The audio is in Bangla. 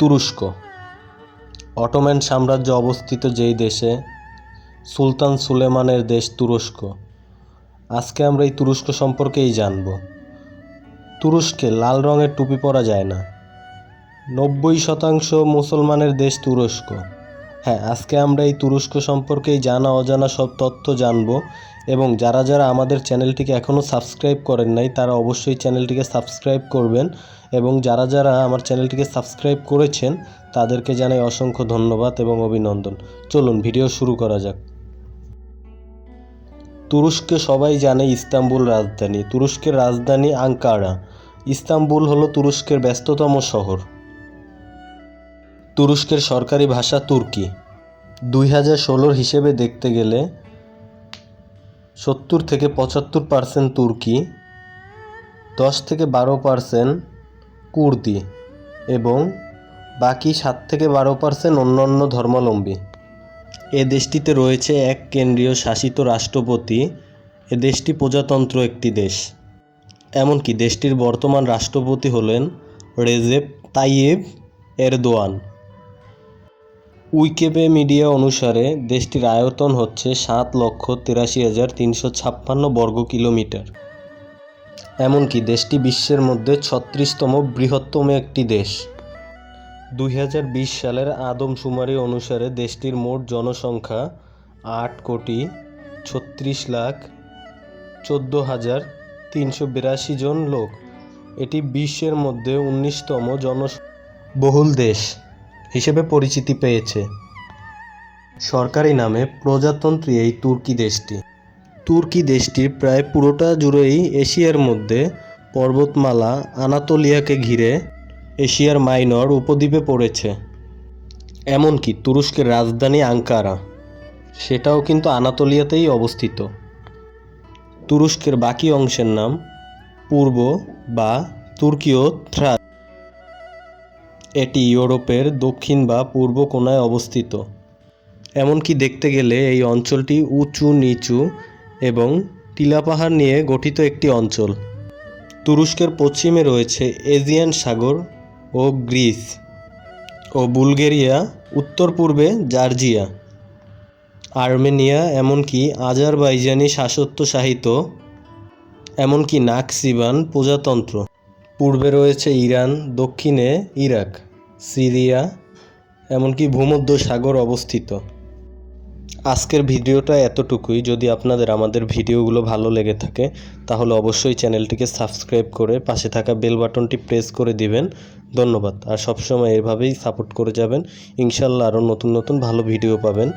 তুরস্ক। অটোম্যান সাম্রাজ্য অবস্থিত যেই দেশে সুলতান সুলেমানের দেশ তুরস্ক। আজকে আমরা এই তুরস্ক সম্পর্কেই জানব। তুরস্কে লাল রঙের টুপি পরা যায় না। নব্বই শতাংশ মুসলমানের দেশ তুরস্ক। হ্যাঁ আজকে আমরা এই তুরস্ক সম্পর্কেই জানা অজানা সব তথ্য জানব এবং যারা যারা আমাদের চ্যানেলটিকে এখনও সাবস্ক্রাইব করেন নাই, তারা অবশ্যই চ্যানেলটিকে সাবস্ক্রাইব করবেন এবং যারা যারা আমার চ্যানেলটিকে সাবস্ক্রাইব করেছেন, তাদেরকে জানাই অসংখ্য ধন্যবাদ এবং অভিনন্দন। চলুন, ভিডিও শুরু করা যাক। তুরস্কে সবাই জানে ইস্তাম্বুল রাজধানী। তুরস্কের রাজধানী আঙ্কারা। ইস্তাম্বুল হলো তুরস্কের ব্যস্ততম শহর। তুরস্কের সরকারি ভাষা তুর্কি। দুই হাজার ষোলোর হিসেবে দেখতে গেলে সত্তর থেকে পঁচাত্তর পার্সেন্ট তুর্কি, দশ থেকে বারো পার্সেন্ট কুর্দি এবং বাকি সাত থেকে বারো পার্সেন্ট অন্যান্য ধর্মাবলম্বী। এ দেশটিতে রয়েছে এক কেন্দ্রীয় শাসিত রাষ্ট্রপতি। এ দেশটি প্রজাতন্ত্র একটি দেশ। এমনকি দেশটির বর্তমান রাষ্ট্রপতি হলেন রেজেপ তাইয়েব এরদোয়ান। উইকেবে মিডিয়া অনুসারে, দেশটির আয়তন হচ্ছে সাত লক্ষ তিরাশি হাজার তিনশো ছাপ্পান্ন বর্গ কিলোমিটার। এমনকি দেশটি বিশ্বের মধ্যে ছত্রিশতম বৃহত্তম একটি দেশ। দুই হাজার বিশ সালের আদমশুমারি অনুসারে, দেশটির মোট জনসংখ্যা আট কোটি ছত্রিশ লাখ চোদ্দ হাজার তিনশো বিরাশি জন লোক। এটি বিশ্বের মধ্যে উনিশতম জনবহুল দেশ। হিসেবে পরিচিতি পেয়েছে। সরকারি নামে প্রজাতন্ত্রী এই তুর্কি দেশটি। তুর্কি দেশটির প্রায় পুরোটা জুড়েই এশিয়ার মধ্যে পর্বতমালা আনাতোলিয়াকে ঘিরে এশিয়ার মাইনর উপদ্বীপে পড়েছে। এমনকি তুরস্কের রাজধানী আঙ্কারা, সেটাও কিন্তু আনাতোলিয়াতেই অবস্থিত। তুরস্কের বাকি অংশের নাম পূর্ব বা তুর্কীয় থ্রাস। এটি ইউরোপের দক্ষিণ বা পূর্ব কোণায় অবস্থিত। এমনকি দেখতে গেলে এই অঞ্চলটি উঁচু, নিচু এবং টিলা পাহাড় নিয়ে গঠিত একটি অঞ্চল। তুরস্কের পশ্চিমে রয়েছে এজিয়ান সাগর ও গ্রিস ও বুলগেরিয়া উত্তর পূর্বে জার্জিয়া। আর্মেনিয়া এমনকি আজারবাইজানি শাসত্বশাহিত এমনকি নাকসিবান প্রজাতন্ত্র। পূর্বে রয়েছে ইরান, দক্ষিণে ইরাক, সিরিয়া, এমনকি ভূমধ্য সাগর অবস্থিত। আজকের ভিডিওটা এতটুকুই। যদি আপনাদের আমাদের ভিডিওগুলো ভালো লেগে থাকে, তাহলে অবশ্যই চ্যানেলটিকে সাবস্ক্রাইব করে পাশে থাকা বেল বাটনটি প্রেস করে দিবেন। ধন্যবাদ। আর সবসময় এভাবেই সাপোর্ট করে যাবেন। ইনশাল্লাহ আরও নতুন নতুন ভালো ভিডিও পাবেন।